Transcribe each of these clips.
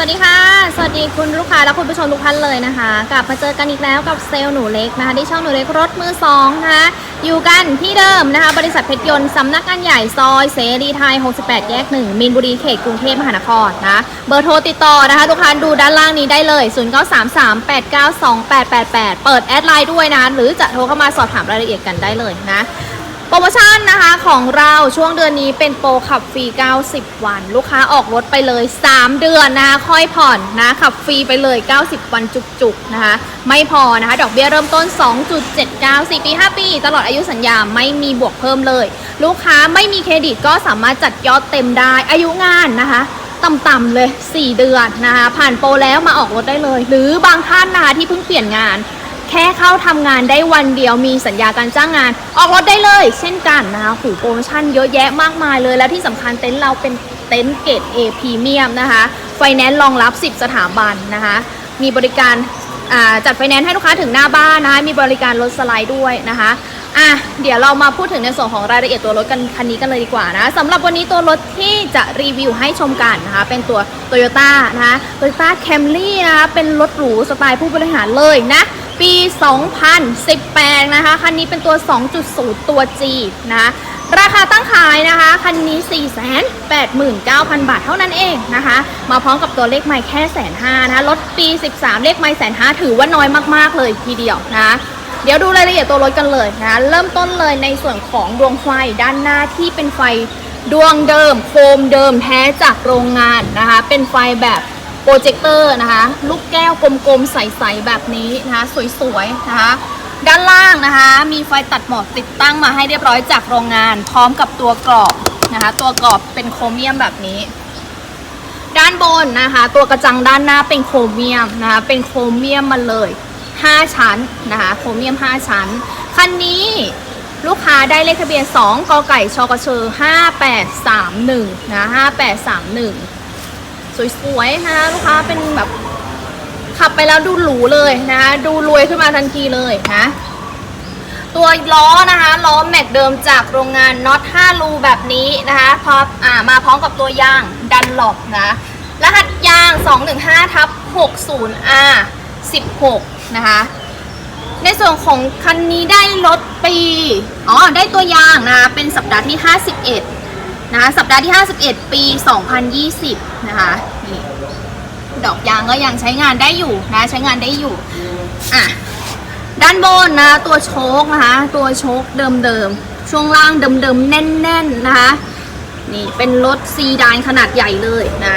สวัสดีค่ะ สวัสดีคุณลูกค้าและคุณผู้ชมทุกท่านเลยนะคะ กลับมาเจอกันอีกแล้วกับเซลล์หนูเล็กนะคะที่ช่องหนูเล็กรถมือสองนะคะอยู่กันที่เดิมนะคะ บริษัทเพชรยนต์สำนักงานใหญ่ซอยเสรีไทย 68 แยก 1 มีนบุรีเขตกรุงเทพมหานครนะ เบอร์โทรติดต่อนะคะ ทุกท่านดูด้านล่างนี้ได้เลย 0933892888 เปิดแอดไลน์ด้วยนะ หรือจะโทรเข้ามาสอบถามรายละเอียดกันได้เลยนะ โปรโมชั่นนะคะของเราช่วงเดือนนี้เป็นโปรขับฟรี 90 วัน ลูกค้าออกรถไปเลย 3 เดือนนะคะค่อยผ่อนนะขับฟรีไปเลย 90 วันจุกๆนะคะ ไม่พอนะคะ ดอกเบี้ยเริ่มต้น 2.79 4 ปี 5 ปี ตลอดอายุสัญญาไม่มีบวกเพิ่มเลย ลูกค้าไม่มีเครดิตก็สามารถจัดยอดเต็มได้ อายุงานนะคะต่ำๆเลย 4 เดือนนะคะผ่านโปรแล้วมาออกรถได้เลย หรือบางท่านนะคะที่เพิ่งเปลี่ยนงาน แค่เข้าทำงานได้วันเดียวมีสัญญาการจ้างงาน ออกรถได้เลย เช่นกันนะคะหูโปรโมชั่นเยอะแยะมากมายเลย และที่สำคัญเต็นท์เราเป็นเต็นท์เกรด A พรีเมียมนะคะไฟแนนซ์รองรับ 10 สถาบันนะคะมีบริการจัดไฟแนนซ์ให้ลูกค้าถึงหน้าบ้านนะคะมีบริการรถสไลด์ด้วยนะคะอะเดี๋ยวเรามาพูดถึงในส่วนของรายละเอียดตัวรถกันคันนี้กันเลยดีกว่านะสำหรับวันนี้ตัวรถที่จะรีวิวให้ชมกันนะคะ เป็นตัว Toyota นะคะ Toyota Camry นะคะเป็นรถหรูสไตล์ผู้บริหารเลยนะ ปี 2018 นะคะ คันนี้เป็นตัว 2.0 ตัว G นะ ราคาตั้งขายนะคะ คันนี้ 489,000 บาทเท่านั้นเองนะคะ มาพร้อมกับตัวเลขไม่แค่แสนห้านะคะรถปี 13 เลขไม่แสนห้าถือว่าน้อยมากๆเลยทีเดียวนะเดี๋ยวดูรายละเอียดตัวรถกันเลยนะ เริ่มต้นเลยในส่วนของดวงไฟด้านหน้าที่เป็นไฟดวงเดิม โคมเดิมแท้จากโรงงานนะคะ เป็นไฟแบบ รเจคเตอร์นะคะ ลูกแก้วกลมๆ ใสๆ แบบนี้นะคะ สวยๆ นะคะ ด้านล่างนะคะ มีไฟตัดหมอกติดตั้งมาให้เรียบร้อยจากโรงงาน พร้อมกับตัวกรอบนะคะ ตัวกรอบเป็นโครเมียมแบบนี้ ด้านบนนะคะ ตัวกระจังด้านหน้าเป็นโครเมียมนะคะ เป็นโครเมียมมาเลย 5 ชั้นนะคะ โครเมียม 5 ชั้น คันนี้ลูกค้าได้เลขทะเบียน 2กไก่ชกเชอ5831นะ5831 สวยๆนะคะลูกค้าเป็นแบบขับไปแล้วดูหรูเลยนะคะดูรวยขึ้นมาทันทีเลยนะตัวล้อนะคะล้อแม็กเดิมจากโรงงานน็อต5รูแบบนี้นะคะพออ่ามาพร้อมกับตัวยางดันหลบนะรหัสยาง 215ทับ 60R 16 นะคะ ในส่วนของคันนี้ได้รถปี อ๋อ ได้ตัวยางนะคะ เป็นสัปดาห์ที่ 51 นะคะสัปดาห์ที่ 51 ปี 2020 นะคะนี่ดอกยางก็ยังใช้งานได้อยู่นะใช้งานได้อยู่อะด้านบนนะตัวโชคนะคะตัวโชคเดิมๆ ช่วงล่างเดิมๆ แน่นๆนะคะนี่เป็นรถซีดานขนาดใหญ่เลยนะ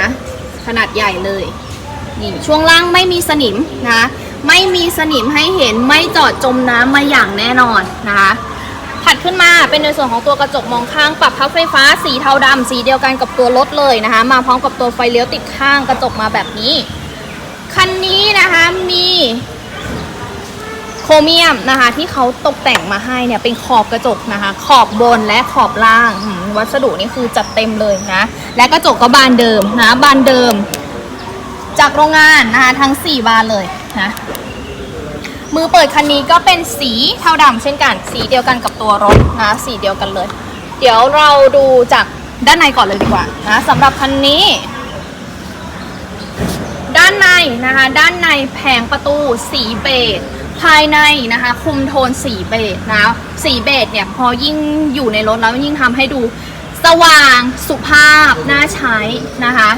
ขนาดใหญ่เลยนี่ช่วงล่างไม่มีสนิมนะคะไม่มีสนิมให้เห็นไม่จอดจมน้ำมาอย่างแน่นอนนะคะ ถัดขึ้นมาเป็นในส่วนของตัวกระจกมองข้างปรับพับไฟฟ้าสีเทาดำสีเดียวกันกับตัวรถเลยนะคะ มาพร้อมกับตัวไฟเลี้ยวติดข้างกระจกมาแบบนี้ คันนี้นะคะมีโครเมียมนะคะที่เขาตกแต่งมาให้เนี่ยเป็นขอบกระจกนะคะ ขอบบนและขอบล่าง วัสดุนี่คือจัดเต็มเลยนะและกระจกก็บานเดิมนะบานเดิม จากโรงงานนะคะทั้ง 4 บานเลยนะ มือเปิดคันนี้ก็เป็นสีเทาดำเช่นกัน สีเดียวกันกับตัวรถนะ สีเดียวกันเลย เดี๋ยวเราดูจากด้านในก่อนเลยดีกว่านะสำหรับคันนี้ ด้านในนะคะ ด้านในแผงประตูสีเบจภายในนะคะ คุมโทนสีเบจนะสีเบจเนี่ยพอยิ่งอยู่ในรถแล้วยิ่งทำให้ดูสว่างสุภาพน่าใช้นะคะ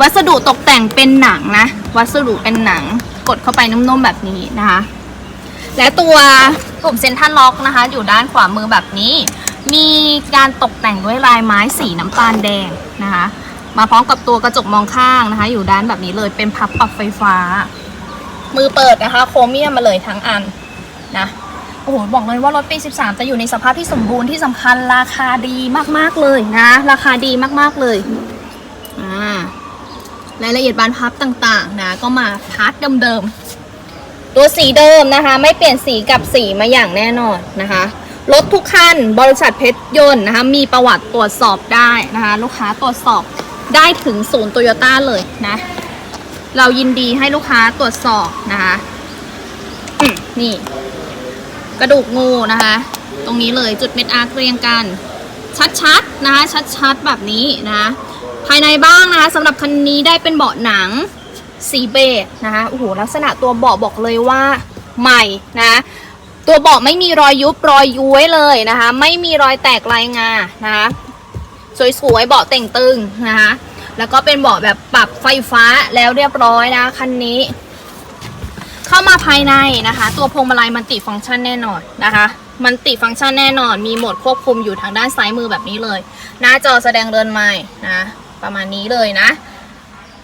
วัสดุตกแต่งเป็นหนังนะ วัสดุเป็นหนัง กดเข้าไปนุ่มๆแบบนี้นะคะ และตัวกลุ่มเซนทรัลล็อกนะคะ อยู่ด้านขวามือแบบนี้ มีการตกแต่งด้วยลายไม้สีน้ำตาลแดงนะคะ มาพร้อมกับตัวกระจกมองข้างนะคะ อยู่ด้านแบบนี้เลยเป็นพับปรับไฟฟ้า มือเปิดนะคะ โครเมียมมาเลยทั้งอันนะโอ้โหบอกเลยว่ารถปี 13 จะอยู่ในสภาพที่สมบูรณ์ที่สำคัญราคาดีมากๆเลยนะ ราคาดีมากๆเลยอ่า รายละเอียดบานพับต่างๆนะก็มาพาร์ทเดิมๆตัวสีเดิมนะคะ ไม่เปลี่ยนสีกับสีมาอย่างแน่นอนนะคะรถทุกคันบริษัทเพชรยนต์นะคะมีประวัติตรวจสอบได้นะคะลูกค้าตรวจสอบได้ถึงศูนย์โตโยต้าเลยนะ เรายินดีให้ลูกค้าตรวจสอบนะคะนี่ กระดูกงูนะคะ ตรงนี้เลยจุดเม็ดอาร์เรียงกัน ชัดๆนะคะชัดๆแบบนี้นะะ ภายในบ้างนะคะสำหรับคันนี้ได้เป็นเบาะหนังสีเบจนะคะโอ้โหลักษณะตัวเบาะบอกเลยว่าใหม่นะตัวเบาะไม่มีรอยยุบรอยย้วยเลยนะคะ ไม่มีรอยแตกลายงานะคะสวยๆเบาะเต่งตึงนะคะแล้วก็เป็นเบาะแบบปรับไฟฟ้าแล้วเรียบร้อยนะคันนี้ เข้ามาภายในนะคะ ตัวพวงมาลัยมันติฟังก์ชันแน่นอนนะคะมันติฟังก์ชันแน่นอนมีโหมดควบคุมอยู่ทางด้านซ้ายมือแบบนี้เลย หน้าจอแสดงเรือนไม้นะ ประมาณนี้เลยนะ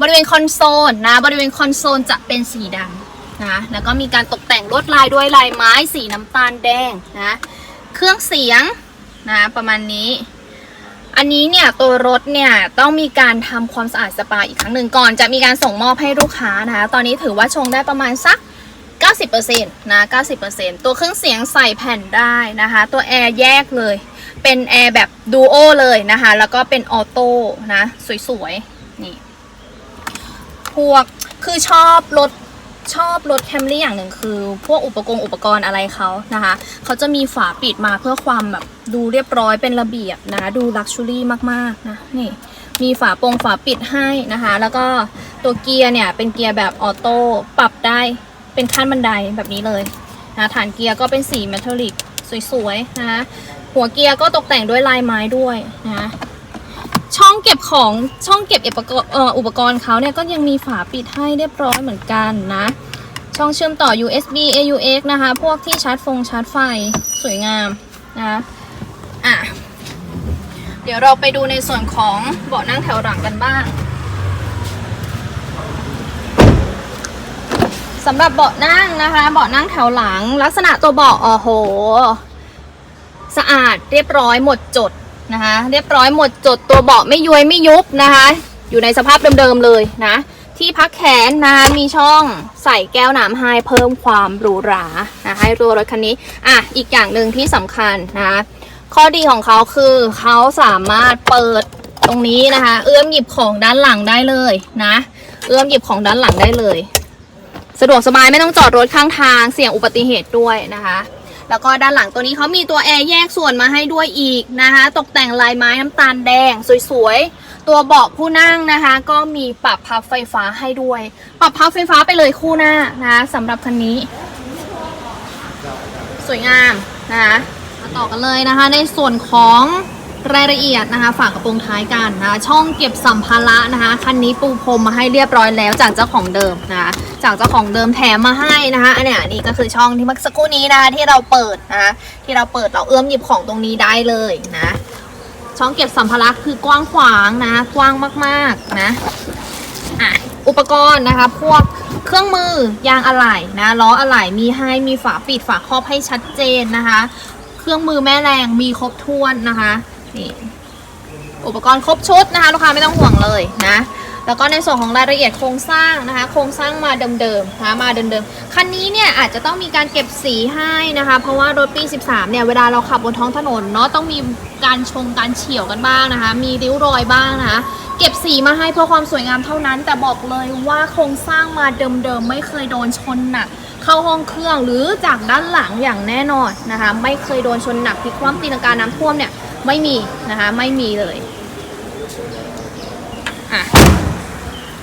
บริเวณคอนโซลนะ บริเวณคอนโซลจะเป็นสีดำนะ แล้วก็มีการตกแต่งลวดลายด้วยลายไม้สีน้ำตาลแดงนะ เครื่องเสียงนะประมาณนี้ อันนี้เนี่ยตัวรถเนี่ยต้องมีการทำความสะอาดสปาอีกครั้งหนึ่งก่อนจะมีการส่งมอบให้ลูกค้านะคะตอนนี้ถือว่าชงได้ประมาณสัก90%นะ90%ตัวเครื่องเสียงใส่แผ่นได้นะคะ ตัวแอร์แยกเลย เป็นแอร์แบบดูโอเลยนะคะ แล้วก็เป็นออโต้นะ สวยๆ นี่ พวกคือชอบรถชอบรถแคมรี่อย่างหนึ่งคือ พวกอุปกรณ์อุปกรณ์อะไรเขานะคะ เขาจะมีฝาปิดมาเพื่อความแบบดูเรียบร้อยเป็นระเบียบนะ ดูลักชัวรี่มากๆนะนี่มีฝาโปรงฝาปิดให้นะคะ แล้วก็ตัวเกียร์เนี่ยเป็นเกียร์แบบออโต้ปรับได้เป็นขั้นบันไดแบบนี้เลยนะฐานเกียร์ก็เป็นสีเมทัลลิกสวยๆนะคะ หัวเกียร์ก็ตกแต่งด้วยลายไม้ด้วยนะช่องเก็บของช่องเก็บอุปกรณ์เอ่ออุปกรณ์เขาเนี่ยก็ยังมีฝาปิดให้เรียบร้อยเหมือนกันนะ ช่องเชื่อมต่อ USB AUX นะคะ พวกที่ชาร์จฟงชาร์จไฟสวยงามนะอะเดี๋ยวเราไปดูในส่วนของเบาะนั่งแถวหลังกันบ้างสำหรับเบาะนั่งนะคะ เบาะนั่งแถวหลัง ลักษณะตัวเบาะโอ้โห สะอาดเรียบร้อยหมดจดนะคะ เรียบร้อยหมดจดตัวเบาะไม่ย้วยไม่ยุบนะคะ อยู่ในสภาพเดิมๆเลยนะ ที่พักแขนนะคะมีช่องใส่แก้วน้ำให้เพิ่มความหรูหรานะให้ตัวรถคันนี้อะอีกอย่างหนึ่งที่สำคัญนะคะข้อดีของเขาคือเขาสามารถเปิดตรงนี้นะคะ เอื้อมหยิบของด้านหลังได้เลยนะ เอื้อมหยิบของด้านหลังได้เลย สะดวกสบายไม่ต้องจอดรถข้างทางเสี่ยงอุบัติเหตุด้วยนะคะ แล้วก็ด้านหลังตัวนี้เขามีตัวแอร์แยกส่วนมาให้ด้วยอีกนะคะ ตกแต่งลายไม้น้ำตาลแดงสวยๆ ตัวเบาะผู้นั่งนะคะ ก็มีปรับพับไฟฟ้าให้ด้วย ปรับพับไฟฟ้าไปเลยคู่หน้านะะสำหรับคันนี้ สวยงามนะคะมาต่อกันเลยนะคะ ในส่วนของ รายละเอียดนะคะ ฝากระโปรงท้ายกันนะะช่องเก็บสัมภาระนะคะคันนี้ปูพรมมาให้เรียบร้อยแล้วจากเจ้าของเดิมนะคะจากเจ้าของเดิมแถมมาให้นะคะอันเนี้ยนี่ก็คือช่องที่เมื่อสักครู่นี้นะคะที่เราเปิดนะคะที่เราเปิดเราเอื้อมหยิบของตรงนี้ได้เลยนะช่องเก็บสัมภาระคือกว้างขวางนะกว้างมากๆนะอะอุปกรณ์นะคะพวกเครื่องมือยางอะไหล่นะล้ออะไหล่มีให้มีฝาปิดฝาครอบให้ชัดเจนนะคะ เครื่องมือแม่แรงมีครบถ้วนนะคะ นี่อุปกรณ์ครบชุดนะคะ ลูกค้าไม่ต้องห่วงเลยนะ แล้วก็ในส่วนของรายละเอียดโครงสร้างนะคะ โครงสร้างมาเดิมๆนะคะมาเดิมๆคันนี้เนี่ยอาจจะต้องมีการเก็บสีให้นะคะ เพราะว่ารถปี 13 เนี่ยเวลาเราขับบนท้องถนนเนาะต้องมีการชงการเฉี่ยวกันบ้างนะคะ มีริ้วรอยบ้างนะคะเก็บสีมาให้เพื่อความสวยงามเท่านั้น แต่บอกเลยว่าโครงสร้างมาเดิมๆไม่เคยโดนชนหนักเข้าห้องเครื่องหรือจากด้านหลังอย่างแน่นอนนะคะ ไม่เคยโดนชนหนักพลิกคว่ำตีลังกาน้ำท่วมเนี่ย ไม่มีนะคะไม่มีเลยอะ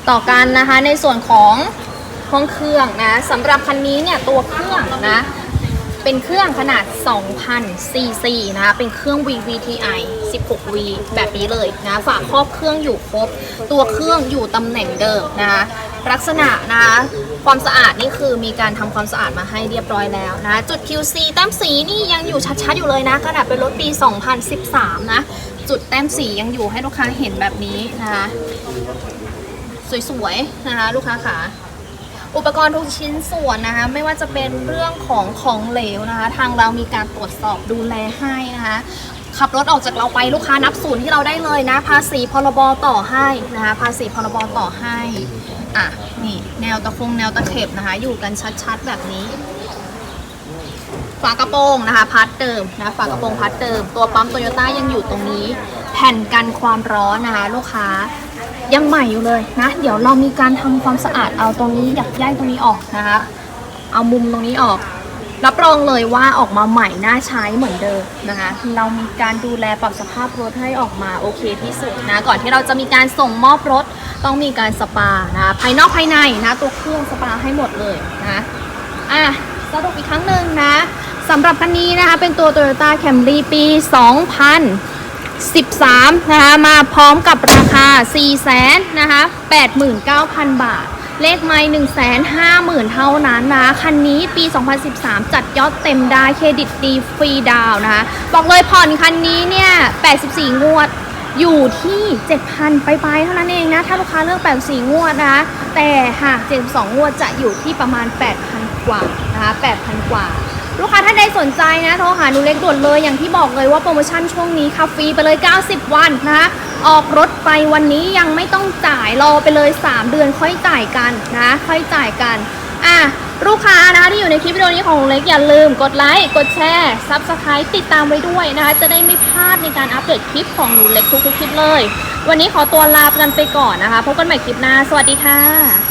ต่อกันนะคะในส่วนของห้องเครื่องนะสำหรับคันนี้เนี่ยตัวเครื่องนะ เป็นเครื่องขนาด 2,000 cc นะคะ เป็นเครื่อง VVTi 16V แบบนี้เลยนะ ฝาครอบเครื่องอยู่ครบ ตัวเครื่องอยู่ตำแหน่งเดิมนะคะ ลักษณะนะคะ ความสะอาดนี่คือมีการทำความสะอาดมาให้เรียบร้อยแล้วนะ จุด QC แต้มสีนี่ยังอยู่ชัดๆอยู่เลยนะ ขนาดเป็นรถปี 2013 นะ จุดแต้มสียังอยู่ให้ลูกค้าเห็นแบบนี้นะคะ สวยๆนะคะลูกค้าขา อุปกรณ์ทุกชิ้นส่วนนะคะ ไม่ว่าจะเป็นเรื่องของของเหลวนะคะ ทางเรามีการตรวจสอบดูแลให้นะคะขับรถออกจากเราไปลูกค้านับศูนย์ที่เราได้เลยนะ ภาษีพรบต่อให้นะคะภาษีพรบต่อให้อะนี่แนวตะคงแนวตะเข็บนะคะ อยู่กันชัดๆแบบนี้ ฝากระโปรงนะคะพัดเดิมนะฝากระโปรงพัดเดิม ตัวปั๊มโตโยต้ายังอยู่ตรงนี้ แผ่นกันความร้อนนะคะ ลูกค้า ยังใหม่อยู่เลยนะ เดี๋ยวเรามีการทำความสะอาดเอาตรงนี้หยักย้ายตรงนี้ออกนะคะ เอามุมตรงนี้ออก รับรองเลยว่าออกมาใหม่น่าใช้เหมือนเดิมนะคะ เรามีการดูแลปรับสภาพรถให้ออกมาโอเคที่สุดนะ ก่อนที่เราจะมีการส่งมอบรถต้องมีการสปานะภายนอกภายในนะตัวเครื่องสปาให้หมดเลยนะอะสรุปอีกครั้งหนึ่งนะสำหรับคันนี้นะคะเป็นตัว Toyota Camry ปี 2000 13 นะคะ มาพร้อมกับราคา 4 0 0 0 0นะคะ89,000 บาท เลขไม่1 5 0 0 0 0 เท่านั้นนะคันนี้ปี 2013 จัดยอดเต็มได้เครดิตดีฟรีดาวนะคะ บอกเลยผ่อนคันนี้เนี่ย 84 งวดอยู่ที่ 7,000 ไปไปๆเท่านั้นเองนะ ถ้าลูกค้าเลือก84 งวดนะคะ แต่หาก 72 งวดจะอยู่ที่ประมาณ 8,000 กว่านะคะ 8,000 กว่า ลูกค้าท่านใดสนใจนะโทรหาหนูเล็กด่วนเลยอย่างที่บอกเลยว่าโปรโมชั่นช่วงนี้ค่ะฟรีไปเลย 90 วันนะคะออกรถไปวันนี้ยังไม่ต้องจ่ายรอไปเลย 3 เดือนค่อยจ่ายกันนะค่อยจ่ายกันอะลูกค้านะคะที่อยู่ในคลิปวิดีโอนี้ของหนูเล็กอย่าลืมกดไลค์กดแชร์ซับสไครต์ติดตามไว้ด้วยนะคะจะได้ไม่พลาดในการอัปเดตคลิปของหนูเล็กทุกๆคลิปเลย วันนี้ขอตัวลากันไปก่อนนะคะพบกันใหม่คลิปหน้าสวัสดีค่ะ